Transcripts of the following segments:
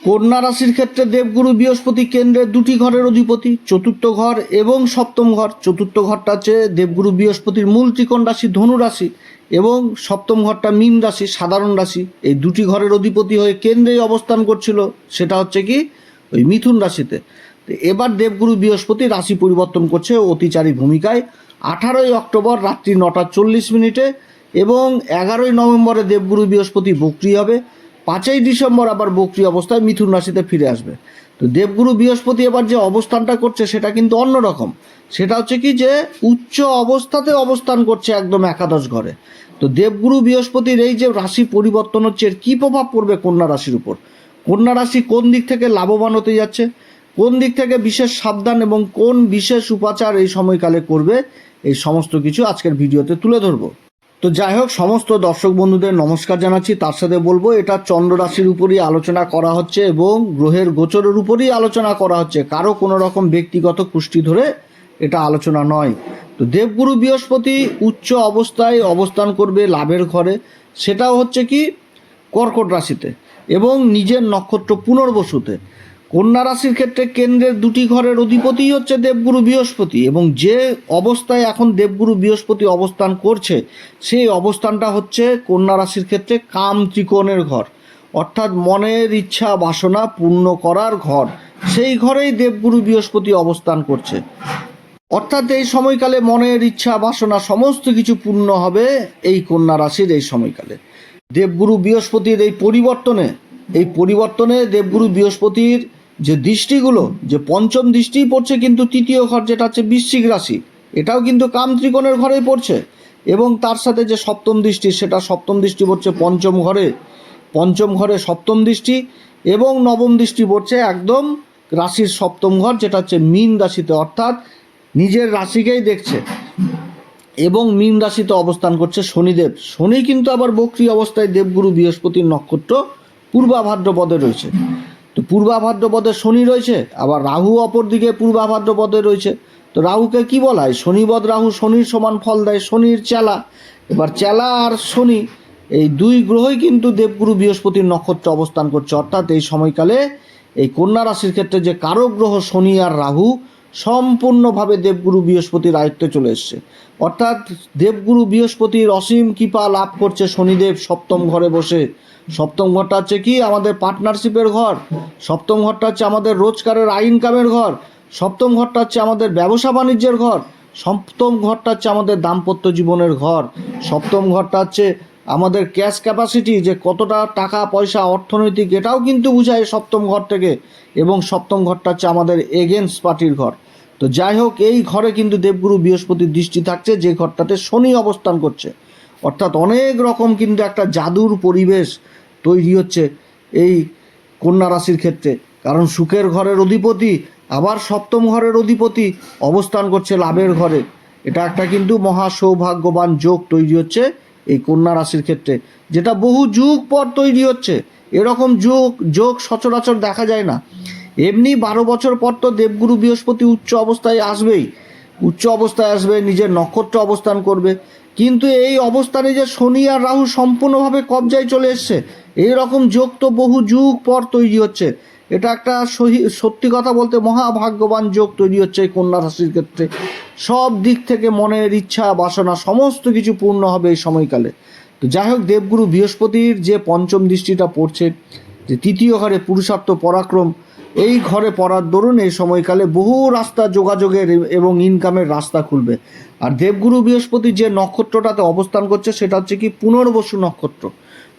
কন্যা রাশির ক্ষেত্রে দেবগুরু বৃহস্পতি কেন্দ্রের দুটি ঘরের অধিপতি, চতুর্থ ঘর এবং সপ্তম ঘর। চতুর্থ ঘরটা হচ্ছে দেবগুরু বৃহস্পতির মূল ত্রিকোণ রাশি, ধনু রাশি এবং সপ্তম ঘরটা মীন রাশি, সাধারণ রাশি। এই দুটি ঘরের অধিপতি হয়ে কেন্দ্রেই অবস্থান করছিল, সেটা হচ্ছে কি? ওই মিথুন রাশিতে। এবার দেবগুরু বৃহস্পতি রাশি পরিবর্তন করছে অতিচারী ভূমিকায়। আঠারোই অক্টোবর রাত্রি নটা চল্লিশ মিনিটে এবং এগারোই নভেম্বরে দেবগুরু বৃহস্পতি বক্রি হবে। পাঁচই ডিসেম্বর আবার বক্রি অবস্থায় মিথুন রাশিতে ফিরে আসবে। তো দেবগুরু বৃহস্পতি এবার যে অবস্থানটা করছে সেটা কিন্তু অন্যরকম সেটা হচ্ছে কি যে উচ্চ অবস্থাতে অবস্থান করছে একদম একাদশ ঘরে। তো দেবগুরু বৃহস্পতির এই যে রাশি পরিবর্তন হচ্ছে, এর কী প্রভাব পড়বে কন্যা রাশির উপর? কন্যা রাশি কোন দিক থেকে লাভবান হতে যাচ্ছে? কোন দিক থেকে বিশেষ সাবধান এবং কোন বিশেষ উপাচার এই সময়কালে করবে? এই সমস্ত কিছু আজকের ভিডিওতে তুলে ধরবো। তো যাই হোক, সমস্ত দর্শক বন্ধুদের নমস্কার জানাচ্ছি। তার সাথে বলব, এটা চন্দ্র রাশির উপরই আলোচনা করা হচ্ছে এবং গ্রহের গোচরের উপরই আলোচনা করা হচ্ছে। কারও কোনো রকম ব্যক্তিগত কুষ্টি ধরে এটা আলোচনা নয়। তো দেবগুরু বৃহস্পতি উচ্চ অবস্থায় অবস্থান করবে লাভের ঘরে। সেটাও হচ্ছে কি, কর্কট রাশিতে এবং নিজের নক্ষত্র পুনর্বসুতে। কন্যা রাশির ক্ষেত্রে কেন্দ্রের দুটি ঘরের অধিপতি হচ্ছে দেবগুরু বৃহস্পতি এবং যে অবস্থায় এখন দেবগুরু বৃহস্পতি অবস্থান করছে, সেই অবস্থানটা হচ্ছে কন্যা রাশির ক্ষেত্রে কাম ত্রিকোণের ঘর, অর্থাৎ মনের ইচ্ছা বাসনা পূর্ণ করার ঘর, সেই ঘরেই দেবগুরু বৃহস্পতি অবস্থান করছে। অর্থাৎ এই সময়কালে মনের ইচ্ছা বাসনা সমস্ত কিছু পূর্ণ হবে এই কন্যা রাশির এই সময়কালে। দেবগুরু বৃহস্পতির এই পরিবর্তনে এই পরিবর্তনে দেবগুরু বৃহস্পতির যে দৃষ্টিগুলো, যে পঞ্চম দৃষ্টিই পড়ছে কিন্তু তৃতীয় ঘর যেটা হচ্ছে বৃশ্চিক রাশি, এটাও কিন্তু কাম ত্রিকোণের ঘরেই পড়ছে। এবং তার সাথে যে সপ্তম দৃষ্টি, সেটা সপ্তম দৃষ্টি পড়ছে পঞ্চম ঘরে। পঞ্চম ঘরে সপ্তম দৃষ্টি এবং নবম দৃষ্টি পড়ছে একদম রাশির সপ্তম ঘর, যেটা হচ্ছে মীন রাশিতে, অর্থাৎ নিজের রাশিকেই দেখছে। এবং মীন রাশিতে অবস্থান করছে শনিদেব। শনি কিন্তু আবার বক্রি অবস্থায় দেবগুরু বৃহস্পতির নক্ষত্র পূর্বাভাদ্র পদে রয়েছে। তো পূর্বাভাদ্র পদে শনি রয়েছে, আবার রাহু অপর দিকে পূর্বাভাদ্র পদে রয়েছে। তো রাহুকে কি বলা হয়? শনিবদ রাহু, শনির সমান ফল দেয়, শনির চেলা। এবার চেলা আর শনি, এই দুই গ্রহই কিন্তু দেবগুরু বৃহস্পতির নক্ষত্রে অবস্থান করছে। অর্থাৎ এই সময়কালে এই কন্যা রাশির ক্ষেত্রে যে কারক গ্রহ শনি আর রাহু সম্পূর্ণভাবে দেবগুরু বৃহস্পতির আয়ত্তে চলে এসছে। অর্থাৎ দেবগুরু বৃহস্পতির অসীম কৃপা লাভ করছে শনিদেব সপ্তম ঘরে বসে। সপ্তম ঘরটা হচ্ছে কি? আমাদের পার্টনারশিপের ঘর। সপ্তম ঘরটা হচ্ছে আমাদের রোজগারের আইন কামের ঘর। সপ্তম ঘরটা হচ্ছে আমাদের ব্যবসা বাণিজ্যের ঘর। সপ্তম ঘরটা হচ্ছে আমাদের দাম্পত্য জীবনের ঘর। সপ্তম ঘরটা হচ্ছে আমাদের ক্যাশ ক্যাপাসিটি যে কতটা টাকা, পয়সা, অর্থনৈতিক, এটাও কিন্তু বুঝায় সপ্তম ঘর থেকে। এবং সপ্তম ঘরটা হচ্ছে আমাদের এগেনস্ট পার্টির ঘর। তো যাই হোক, এই ঘরে কিন্তু দেবগুরু বৃহস্পতির দৃষ্টি থাকছে, যে ঘরটাতে শনি অবস্থান করছে। অর্থাৎ অনেক রকম কিন্তু একটা জাদুর পরিবেশ তৈরি হচ্ছে এই কন্যা রাশির ক্ষেত্রে। কারণ সুখের ঘরের অধিপতি, আবার সপ্তম ঘরের অধিপতি অবস্থান করছে লাভের ঘরে। এটা একটা কিন্তু মহা সৌভাগ্যবান যোগ তৈরি হচ্ছে এই কন্যা রাশির ক্ষেত্রে, যেটা বহু যুগ পর তৈরি হচ্ছে। এরকম যোগ যোগ সচরাচর দেখা যায় না। এমনি বারো বছর পর তো দেবগুরু বৃহস্পতি উচ্চ অবস্থায় আসবেই। উচ্চ অবস্থায় আসবে, নিজের নক্ষত্র অবস্থান করবে। কিন্তু এই অবস্থানে যে শনি আর রাহু সম্পূর্ণভাবে কবজায় চলে এসছে, এই রকম যোগ তো বহু যুগ পর তৈরি হচ্ছে। এটা একটা সহি- সত্যি কথা বলতে মহাভাগ্যবান যোগ তৈরি হচ্ছে এই কন্যা রাশির ক্ষেত্রে। সব দিক থেকে মনের ইচ্ছা, বাসনা, সমস্ত কিছু পূর্ণ হবে এই সময়কালে। তো যাই হোক, দেবগুরু বৃহস্পতির যে পঞ্চম দৃষ্টিটা পড়ছে যে তৃতীয় ঘরে পুরুষার্থ পরাক্রম, এই ঘরে পড়ার দরুন এই সময়কালে বহু রাস্তা যোগাযোগের এবং ইনকামের রাস্তা খুলবে। আর দেবগুরু বৃহস্পতি যে নক্ষত্রটাতে অবস্থান করছে, সেটা হচ্ছে কি পুনর্বসু নক্ষত্র।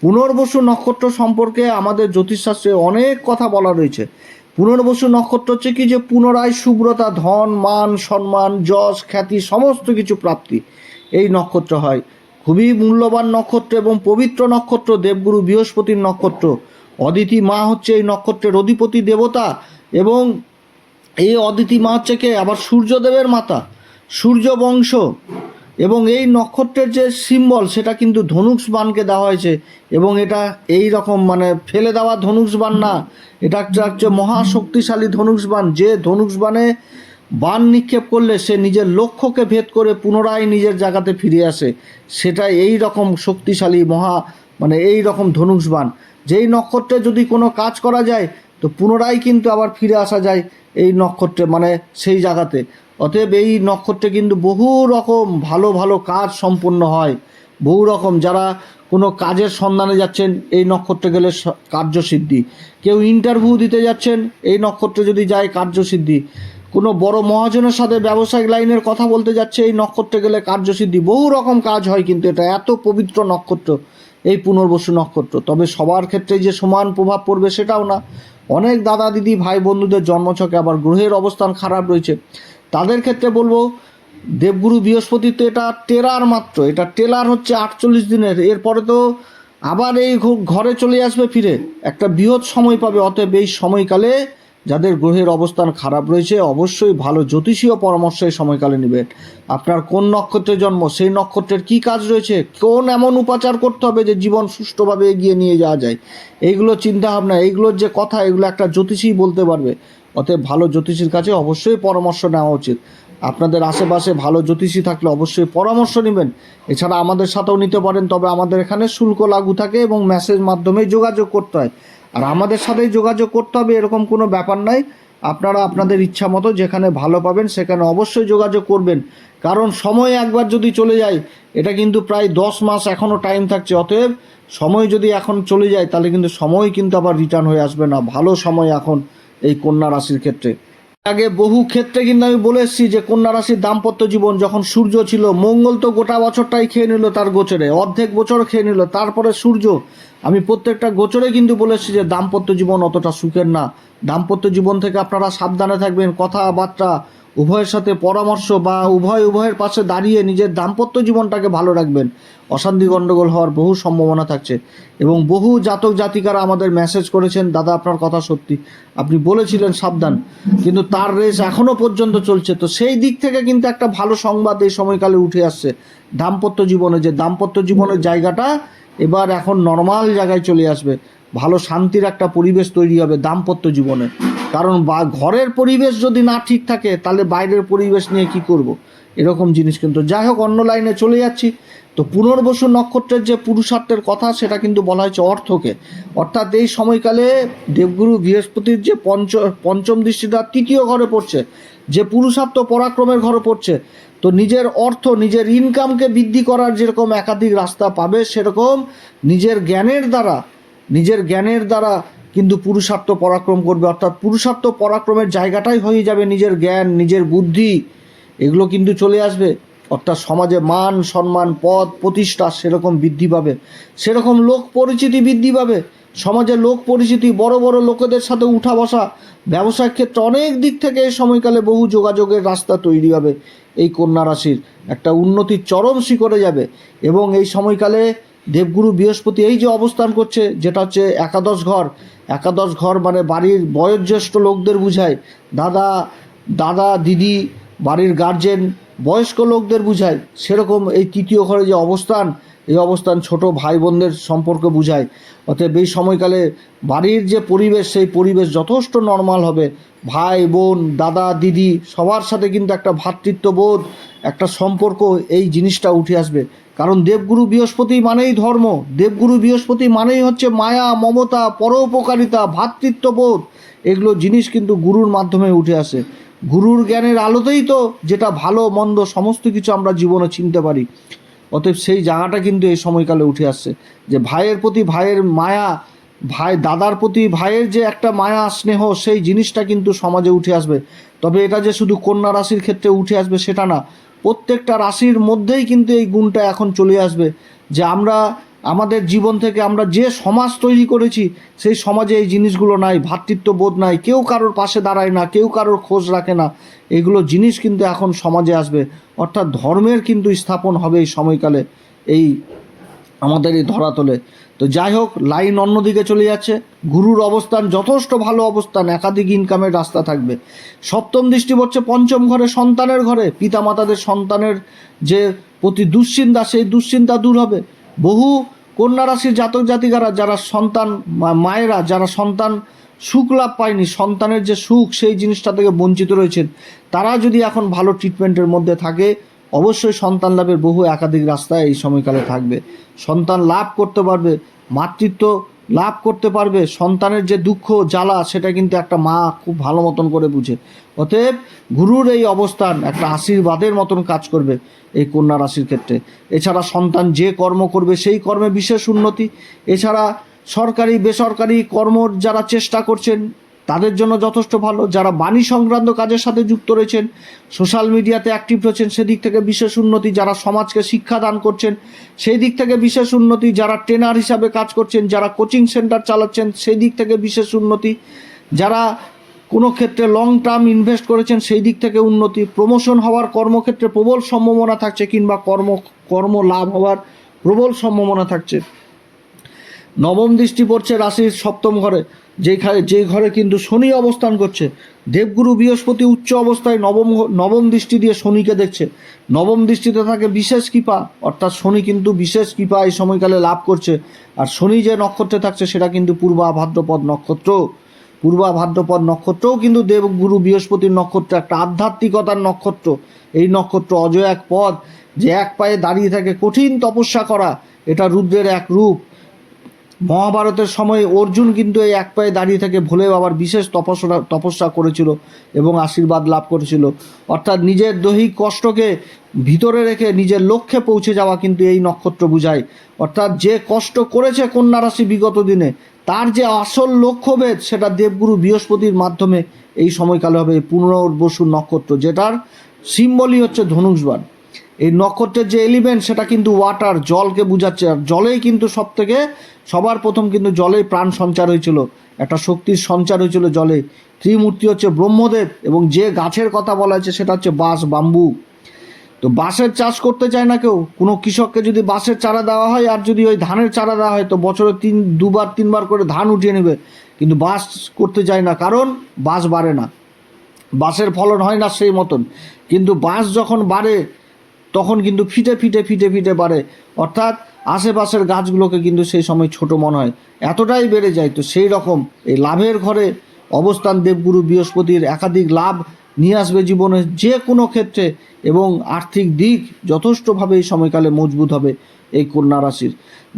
পুনর্বসু নক্ষত্র সম্পর্কে আমাদের জ্যোতিষশাস্ত্রে অনেক কথা বলা রয়েছে। পুনর্বসু নক্ষত্র হচ্ছে কি যে পুনরায় শুভ্রতা ধন, মান, সম্মান, যশ, খ্যাতি, সমস্ত কিছু প্রাপ্তি। এই নক্ষত্র হয়। খুবই মূল্যবান নক্ষত্র এবং পবিত্র নক্ষত্র দেবগুরু বৃহস্পতির নক্ষত্র। অদিতি মা হচ্ছে এই নক্ষত্রের অধিপতি, দেবতা এবং এই অদিতি মা হচ্ছে কে? আবার সূর্যদেবের মাতা সূর্য বংশ এবং এই নক্ষত্রের যে সিম্বল সেটা কিন্তু ধনুষ বানকে দেওয়া হয়েছে এবং এটা এই রকম মানে ফেলে দেওয়া ধনুষ বান না। এটা হচ্ছে মহাশক্তিশালী ধনুষ বান যে ধনুষ বানে বান নিক্ষেপ করলে সে নিজের লক্ষ্যকে ভেদ করে পুনরায় নিজের জায়গাতে ফিরে আসে। সেটা এই রকম শক্তিশালী মহা মানে এই রকম ধনুষ বান যেই নক্ষত্রে যদি কোনো কাজ করা যায়, তো পুনরায় কিন্তু আবার ফিরে আসা যায় এই নক্ষত্রে মানে সেই জায়গাতে। অতএব এই নক্ষত্রে কিন্তু বহু রকম ভালো ভালো কাজ সম্পন্ন হয়। বহু রকম, যারা কোনো কাজের সন্ধানে যাচ্ছেন, এই নক্ষত্রে গেলে কার্যসিদ্ধি। কেউ ইন্টারভিউ দিতে যাচ্ছেন, এই নক্ষত্রে যদি যায় কার্যসিদ্ধি। কোনো বড় মহাজনের সাথে ব্যবসায়িক লাইনের কথা বলতে যাচ্ছে, এই নক্ষত্রে গেলে কার্যসিদ্ধি। বহু রকম কাজ হয় কিন্তু এটা, এত পবিত্র নক্ষত্র। এই পুনর্বসু নক্ষত্র। তবে সবার ক্ষেত্রে যে সমান প্রভাব পড়বে সেটাও না। অনেক দাদা দিদি, ভাই বন্ধুদের জন্মছকে আবার গ্রহের অবস্থান খারাপ রয়েছে। তাদের ক্ষেত্রে বলব, দেবগুরু বৃহস্পতি তো এটা টেরার মাত্র। এটা টেলার হচ্ছে আটচল্লিশ দিনের। এরপরে তো আবার এই ঘরে চলে আসবে ফিরে। একটা বৃহৎ সময় পাবে, অতএব এই সময়কালে যাদের গ্রহের অবস্থান খারাপ রয়েছে, অবশ্যই ভালো জ্যোতিষীয় পরামর্শ এই সময়কালে নেবেন। আপনার কোন নক্ষত্রে জন্ম, সেই নক্ষত্রের কি কাজ রয়েছে, কোন এমন উপাচার করতে হবে যে জীবন সুষ্ঠুভাবে এগিয়ে নিয়ে যাওয়া যায়? এইগুলো চিন্তা ভাবনা এইগুলোর যে কথা, এগুলো একটা জ্যোতিষী বলতে পারবে। অতএব ভালো জ্যোতিষীর কাছে অবশ্যই পরামর্শ নেওয়া উচিত। আপনাদের আশেপাশে ভালো জ্যোতিষী থাকলে অবশ্যই পরামর্শ নেবেন। এছাড়া আমাদের সাথেও নিতে পারেন, তবে আমাদের এখানে শুল্ক লাগু থাকে এবং মেসেজ মাধ্যমে যোগাযোগ করতে হয়। আর আমাদের সাথেই যোগাযোগ করতে হবে, এরকম কোনো ব্যাপার নাই। আপনারা আপনাদের ইচ্ছা মতো যেখানে ভালো পাবেন সেখানে অবশ্যই যোগাযোগ করবেন। কারণ সময় একবার যদি চলে যায়, এটা কিন্তু প্রায় দশ মাস এখনও টাইম থাকছে। অতএব সময় যদি এখন চলে যায়, তাহলে কিন্তু সময় কিন্তু আবার রিটার্ন হয়ে আসবে না। ভালো সময় এখন এই কন্যা রাশির ক্ষেত্রে। আগে বহু ক্ষেত্রে কিন্তু আমি বলে এসেছি যে কন্যা রাশির দাম্পত্য জীবন যখন সূর্য ছিল, মঙ্গল তো গোটা বছরটাই খেয়ে নিল তার গোচরে, অর্ধেক বছর খেয়ে নিল, তারপরে সূর্য। আমি প্রত্যেকটা গোচরে কিন্তু বলে এসেছি যে দাম্পত্য জীবন অতটা সুখের না। দাম্পত্য জীবন থেকে আপনারা সাবধানে থাকবেন, কথাবার্তা উভয়ের সাথে পরামর্শ বা উভয় উভয়ের পাশে দাঁড়িয়ে নিজের দাম্পত্য জীবনটাকে ভালো রাখবেন। অশান্তি গণ্ডগোল হওয়ার বহু সম্ভাবনা থাকছে এবং বহু জাতক জাতিকারা আমাদের মেসেজ করেছেন, দাদা, আপনার কথা সত্যি। আপনি বলেছিলেন সাবধান, কিন্তু তার রেস এখনও পর্যন্ত চলছে। তো সেই দিক থেকে কিন্তু একটা ভালো সংবাদ এই সময়কালে উঠে আসছে। দাম্পত্য জীবনে যে দাম্পত্য জীবনের জায়গাটা এবার এখন নর্মাল জায়গায় চলে আসবে। ভালো শান্তির একটা পরিবেশ তৈরি হবে দাম্পত্য জীবনে। কারণ বা, ঘরের পরিবেশ যদি না ঠিক থাকে, তাহলে বাইরের পরিবেশ নিয়ে কি করব। এরকম জিনিস কিন্তু। যাই হোক, অন্য লাইনে চলে যাচ্ছি। তো পুনর্বসু নক্ষত্রের যে পুরুষার্থের কথা, সেটা কিন্তু বলা হয়েছে অর্থকে। অর্থাৎ এই সময়কালে দেবগুরু বৃহস্পতির যে পঞ্চ, পঞ্চম দৃষ্টিটা তৃতীয় ঘরে পড়ছে। যে পুরুষার্থ পরাক্রমের ঘরে পড়ছে তো নিজের অর্থ, নিজের ইনকামকে বৃদ্ধি করার যেরকম একাধিক রাস্তা পাবে, সেরকম নিজের জ্ঞানের দ্বারা, নিজের জ্ঞানের দ্বারা কিন্তু পুরুষার্থ পরাক্রম করবে। অর্থাৎ পুরুষার্থ পরাক্রমের জায়গাটাই হয়ে যাবে নিজের জ্ঞান, নিজের বুদ্ধি। এগুলো কিন্তু চলে আসবে। অর্থাৎ সমাজে মান, সম্মান, পদ, প্রতিষ্ঠা সেরকম বৃদ্ধি পাবে। সেরকম লোক পরিচিতি বৃদ্ধি পাবে। সমাজে লোক পরিচিতি, বড় বড় লোকেদের সাথে উঠা বসা, ব্যবসার ক্ষেত্রে অনেক দিক থেকে এই সময়কালে বহু যোগাযোগের রাস্তা তৈরি হবে। এই কন্যা রাশির একটা উন্নতির চরম শিখরে যাবে। এবং এই সময়কালে দেবগুরু বৃহস্পতি এই যে অবস্থান করছে, যেটা হচ্ছে একাদশ ঘর। একাদশ ঘর মানে বাড়ির বয়োজ্যেষ্ঠ লোকদের বুঝায়। দাদা দাদা, দিদি, বাড়ির গার্জেন বয়স্ক লোকদের বুঝায়। সেরকম এই তৃতীয় ঘরে যে অবস্থান এই অবস্থান ছোট ভাই বোনদের সম্পর্ক বুঝায়। অতএব এই সময়কালে বাড়ির যে পরিবেশ, সেই পরিবেশ যথেষ্ট নর্মাল হবে। ভাই, বোন, দাদা, দিদি, সবার সাথে কিন্তু একটা ভ্রাতৃত্ববোধ একটা সম্পর্ক এই জিনিসটা উঠে আসবে। কারণ দেবগুরু বৃহস্পতি মানেই ধর্ম। দেবগুরু বৃহস্পতি মানেই হচ্ছে মায়া, মমতা, পরোপকারিতা ভ্রাতৃত্ববোধ এগুলো জিনিস কিন্তু গুরুর মাধ্যমে উঠে আসে। গুরুর জ্ঞানের আলোতেই তো যেটা ভালো, মন্দ সমস্ত কিছু আমরা জীবনে চিনতে পারি। অতএব সেই জায়গাটা কিন্তু এই সময়কালে উঠে আসছে যে ভাইয়ের প্রতি ভাইয়ের মায়া, ভাই, দাদার প্রতি ভাইয়ের যে একটা মায়া, স্নেহ, সেই জিনিসটা কিন্তু সমাজে উঠে আসবে। তবে এটা যে শুধু কন্যা রাশির ক্ষেত্রে উঠে আসবে সেটা না। প্রত্যেকটা রাশির মধ্যেই কিন্তু এই গুণটা এখন চলে আসবে যে আমরা আমাদের জীবন থেকে আমরা যে সমাজ তৈরি করেছি, সেই সমাজে এই জিনিসগুলো নাই ভ্রাতৃত্ববোধ নাই, কেউ কারোর পাশে দাঁড়ায় না, কেউ কারোর খোঁজ রাখে না, এগুলো জিনিস কিন্তু এখন সমাজে আসবে। অর্থাৎ ধর্মের কিন্তু স্থাপন হবে এই সময়কালে, এই আমাদের এই ধরাতলে। তো যাই হোক, লাইন অন্যদিকে চলে যাচ্ছে। গুরুর অবস্থান যথেষ্ট ভালো অবস্থান, একাধিক ইনকামের রাস্তা থাকবে। সপ্তম দৃষ্টি পড়ছে পঞ্চম ঘরে সন্তানের ঘরে। পিতামাতাদের সন্তানের যে প্রতি দুশ্চিন্তা, সেই দুশ্চিন্তা দূর হবে। বহু কন্যা রাশির জাতক জাতিকারা, যারা সন্তান মায়েরা, যারা সন্তান সুখ লাভ পায়নি, সন্তানের যে সুখ, সেই জিনিসটা থেকে বঞ্চিত রয়েছেন, তারা যদি এখন ভালো ট্রিটমেন্টের মধ্যে থাকে, অবশ্যই সন্তান লাভের বহু একাধিক রাস্তায় এই সময়কালে থাকবে। সন্তান লাভ করতে পারবে, মাতৃত্ব লাভ করতে পারবে, সন্তানের যে দুঃখ জ্বালা সেটা কিন্তু একটা মা খুব ভালো মতন করে বুঝে। অতএব গুরুর এই অবস্থান একটা আশীর্বাদের মতন কাজ করবে এই কন্যা রাশির ক্ষেত্রে। এছাড়া সন্তান যে কর্ম করবে সেই কর্মে বিশেষ উন্নতি। এছাড়া সরকারি, বেসরকারি কর্মর যারা চেষ্টা করছেন তাদের জন্য যথেষ্ট ভালো। যারা বাণী সংক্রান্ত কাজের সাথে যুক্ত রয়েছেন সোশ্যাল মিডিয়াতে অ্যাক্টিভ রয়েছেন, সেদিক থেকে বিশেষ উন্নতি, যারা সমাজকে শিক্ষা দান করছেন সেই দিক থেকে বিশেষ উন্নতি, যারা ট্রেনার হিসাবে কাজ করছেন, যারা কোচিং সেন্টার চালাচ্ছেন সেই দিক থেকে বিশেষ উন্নতি, যারা কোনো ক্ষেত্রে লং টার্ম ইনভেস্ট করেছেন সেই দিক থেকে উন্নতি প্রমোশন হওয়ার কর্মক্ষেত্রে প্রবল সম্ভাবনা থাকছে কিংবা কর্ম কর্ম লাভ হওয়ার প্রবল সম্ভাবনা থাকছে। নবম দৃষ্টি পড়ছে রাশির সপ্তম ঘরে। যেখানে যে ঘরে কিন্তু শনি অবস্থান করছে, দেবগুরু বৃহস্পতি উচ্চ অবস্থায় নবম নবম দৃষ্টি দিয়ে শনিকে দেখছে। নবম দৃষ্টিতে থাকে বিশেষ কৃপা, অর্থাৎ শনি কিন্তু বিশেষ কৃপা এই সময়কালে লাভ করছে। আর শনি যে নক্ষত্রে থাকছে, সেটা কিন্তু পূর্বা ভাদ্রপদ নক্ষত্র। পূর্বা ভাদ্রপদ নক্ষত্রও কিন্তু দেবগুরু বৃহস্পতির নক্ষত্র, একটা আধ্যাত্মিকতার নক্ষত্র। এই নক্ষত্র অজয় এক পদ, যে এক পায়ে দাঁড়িয়ে থাকে কঠিন তপস্যা করা, এটা রুদ্রের এক রূপ। মহাভারতের সময় অর্জুন কিন্তু এই এক পায়ে দাঁড়িয়ে থেকে ভোলে বাবার বিশেষ তপস্যা তপস্যা করেছিল এবং আশীর্বাদ লাভ করেছিল। অর্থাৎ নিজের দৈহিক কষ্টকে ভিতরে রেখে নিজের লক্ষ্যে পৌঁছে যাওয়া কিন্তু এই নক্ষত্র বুঝায়। অর্থাৎ যে কষ্ট করেছে কন্যা রাশি বিগত দিনে, তার যে আসল লক্ষ্যভেদ সেটা দেবগুরু বৃহস্পতির মাধ্যমে এই সময়কালে হবে পুনর্বসু নক্ষত্র, যেটার সিম্বলই হচ্ছে ধনুষবাণ। এই নক্ষত্রের যে এলিমেন্ট সেটা কিন্তু ওয়াটার জলকে বোঝাচ্ছে। আর জলেই কিন্তু সব থেকে সবার প্রথম কিন্তু জলেই প্রাণ সঞ্চার হয়েছিল। একটা শক্তির সঞ্চার হয়েছিল জলে। ত্রিমূর্তি হচ্ছে ব্রহ্মদেব এবং যে গাছের কথা বলা হয়েছে সেটা হচ্ছে বাঁশ, বাম্বু। তো বাঁশের চাষ করতে চায় না কেউ? কোনো কৃষককে যদি বাঁশের চারা দেওয়া হয়, আর যদি ওই ধানের চারা দেওয়া হয়, তো বছরে তিন, দুবার, তিনবার করে ধান উঠিয়ে নেবে। কিন্তু বাঁশ করতে চায় না, কারণ বাঁশ বাড়ে না। বাঁশের ফলন হয় না সেই মতন। কিন্তু বাঁশ যখন বাড়ে তখন কিন্তু ফিটে ফিটে ফিটে ফিটে বাড়ে। অর্থাৎ আশেপাশের গাছগুলোকে কিন্তু সেই সময় ছোট মনে হয়। এতটাই বেড়ে যায়। তো সেই রকম এই লাভের ঘরে অবস্থান দেবগুরু বৃহস্পতির একাধিক লাভ নিয়ে আসবে জীবনে যে কোনো ক্ষেত্রে এবং আর্থিক দিক যথেষ্টভাবে এই সময়কালে মজবুত হবে এই কন্যা রাশির।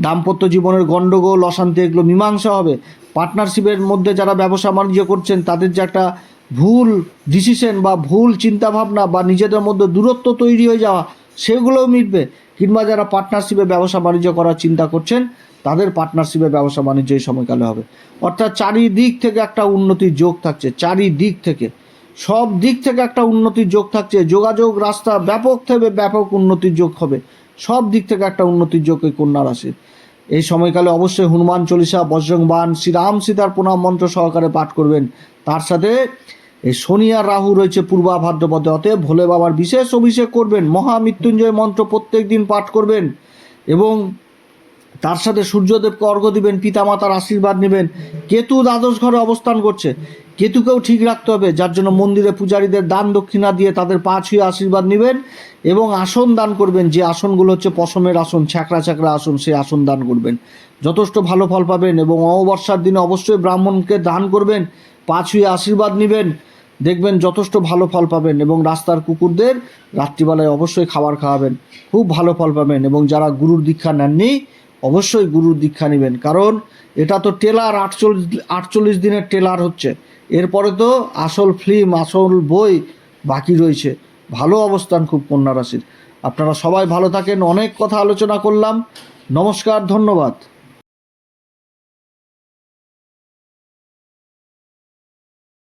দাম্পত্য জীবনের গণ্ডগোল, অশান্তি এগুলো মীমাংসা হবে। পার্টনারশিপের মধ্যে যারা ব্যবসা বাণিজ্য করছেন, তাদের যে একটা ভুল ডিসিশন বা ভুল চিন্তাভাবনা বা নিজেদের মধ্যে দূরত্ব তৈরি হয়ে যাওয়া সেগুলোও মিটবে। কিংবা যারা পার্টনারশিপে ব্যবসা বাণিজ্য করার চিন্তা করছেন, তাদের পার্টনারশিপে ব্যবসা বাণিজ্য এই সময়কালে হবে। অর্থাৎ চারিদিক থেকে একটা উন্নতির যোগ থাকছে, চারিদিক থেকে। সব দিক থেকে একটা উন্নতির যোগ থাকছে, যোগাযোগ রাস্তা ব্যাপক থেকে ব্যাপক উন্নতির যোগ হবে। সব দিক থেকে একটা উন্নতির যোগ এই কন্যা রাশির। এই সময়কালে অবশ্যই হনুমান চল্লিশা বজ্রং বান শ্রীরাম সীতার প্রণাম মন্ত্র সহকারে পাঠ করবেন। তার সাথে এই শনি আর রাহু রয়েছে পূর্বা ভাদ্রপদে অতএব ভোলে বাবার বিশেষ অভিষেক করবেন মহামৃত্যুঞ্জয় মন্ত্র প্রত্যেক দিন পাঠ করবেন এবং তার সাথে সূর্যদেবকে অর্ঘ্য দিবেন, পিতামাতার আশীর্বাদ নেবেন। কেতু দ্বাদশ ঘরে অবস্থান করছে। কেতুকেও ঠিক রাখতে হবে, যার জন্য মন্দিরে পূজারীদের দান দক্ষিণা দিয়ে তাদের পা ছুঁয়ে আশীর্বাদ নেবেন এবং আসন দান করবেন। যে আসনগুলো হচ্ছে পশমের আসন, ছ্যাঁকড়া ছ্যাঁকড়া আসন সেই আসন দান করবেন। যথেষ্ট ভালো ফল পাবেন এবং অমাবস্যার দিনে অবশ্যই ব্রাহ্মণকে দান করবেন, পা ছুঁয়ে আশীর্বাদ নেবেন। দেখবেন যথেষ্ট ভালো ফল পাবেন এবং রাস্তার কুকুরদের রাত্রিবেলায় অবশ্যই খাবার খাওয়াবেন। খুব ভালো ফল পাবেন এবং যারা গুরুর দীক্ষা নেননি, অবশ্যই গুরুর দীক্ষা নেবেন। কারণ এটা তো টেলার আটচল্লিশ আটচল্লিশ দিনের টেলার হচ্ছে। এরপরে তো আসল ফিল্ম, আসল বই বাকি রয়েছে। ভালো অবস্থান খুব কন্যা রাশির। আপনারা সবাই ভালো থাকেন। অনেক কথা আলোচনা করলাম। নমস্কার, ধন্যবাদ।